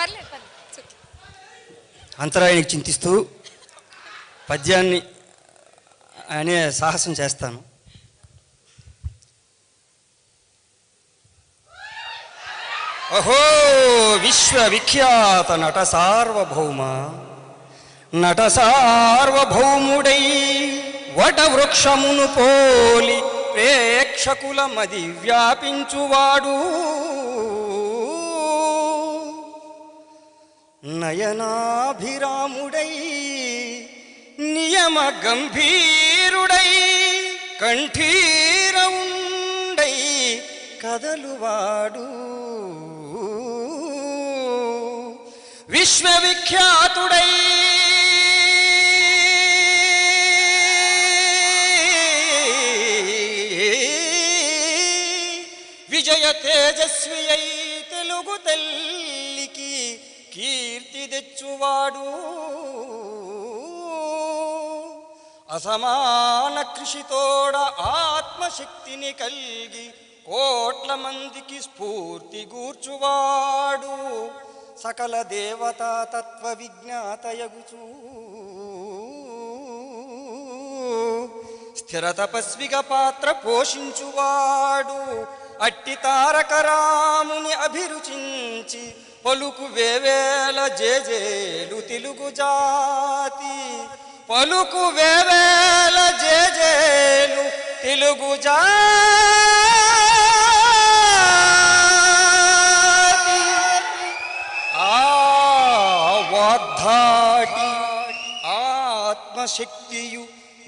పర్లేదు పర్లేదు. అంతరాయానికి చింతిస్తూ పద్యాన్ని అనే సాహసం చేస్తాను. అహో విశ్వవిఖ్యాత నట సార్వభౌమ. నట సార్వభౌముడై వటవృక్షమును పోలి ప్రేక్షకుల మది వ్యాపించువాడు. నయనాభిరాముడై నియమ గంభీరుడై కంఠీరవుండై కదలువాడు విశ్వవిఖ్యాతుడై విజయ తేజస్వి అయి తెలుగు తల్లికి కీర్తి తెచ్చువాడు. అసమాన కృషితోడ ఆత్మశక్తిని కలిగి కోట్ల మందికి స్ఫూర్తి గూర్చువాడు. సకల దేవతా తత్వ విజ్ఞాతయగుచూ స్థిర తపస్విక పాత్ర పోషించువాడు. అట్టి తారకరాముని అభిరుచించి పలుకు వేవేల జేజేలు తెలుగు జాతి. పలుకు వేవేల జేజేలు తెలుగు జాతి. ఆ వాగ్ధాటి ఆత్మశక్తియు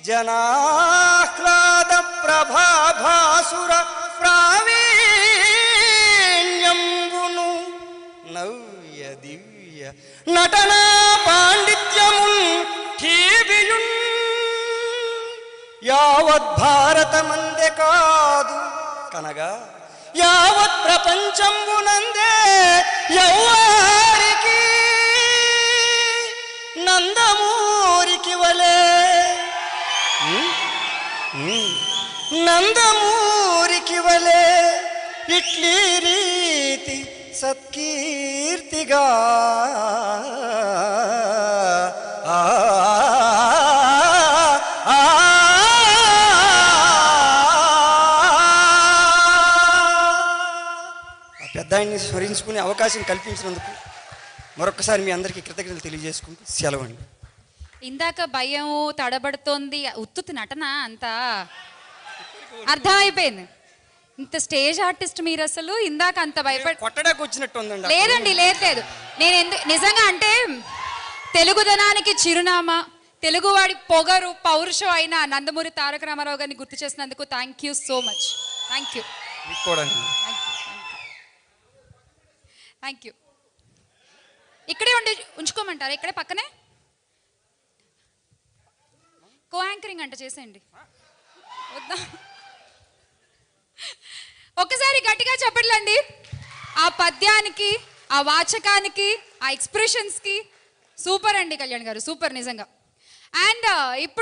జనాహ్లాద ప్రభాభాసుర యావద్భారతమందే కాదు. కనగా యావత్ ప్రపంచంబునందే ఎవ్వారికి నందమూరికి వలే. నందమూరికి వలే ఇట్లీ రీతి సత్కీర్తిగా. పెద్ద ఆయన్ని స్మరించుకునే అవకాశం కల్పించినందుకు మరొకసారి మీ అందరికీ కృతజ్ఞతలు తెలియజేసుకుంటూ సెలవండి. ఇందాక భయం తడబడుతోంది ఉత్తుత్ నటన అంతా అర్థమైపోయింది. ఇంత స్టేజ్ ఆర్టిస్ట్ మీరు అసలు ఇందాక అంత భయపడి కొట్టడానికి వచ్చినట్టు ఉందండి లేదండి లేదు నేను ఎందుకు నిజంగా అంటే తెలుగుదనానికి చిరునామా తెలుగువాడి పొగరు పౌరుషం అయిన నందమూరి తారక రామారావు గారిని గుర్తు చేసినందుకు thank you so much thank you కూడా అండి. థ్యాంక్ యూ ఇక్కడే ఉండి ఉంచుకోమంటారా? ఇక్కడే పక్కనే? కో యాంకరింగ్ అంట చేసేయండి. వద్దా? ఒకసారి గట్టిగా చెప్పట్లండి. ఆ పద్యానికి ఆ వాచకానికి ఆ ఎక్స్ప్రెషన్స్కి సూపర్ అండి కళ్యాణ్ గారు సూపర్ నిజంగా. అండ్ uh, ఇప్పుడు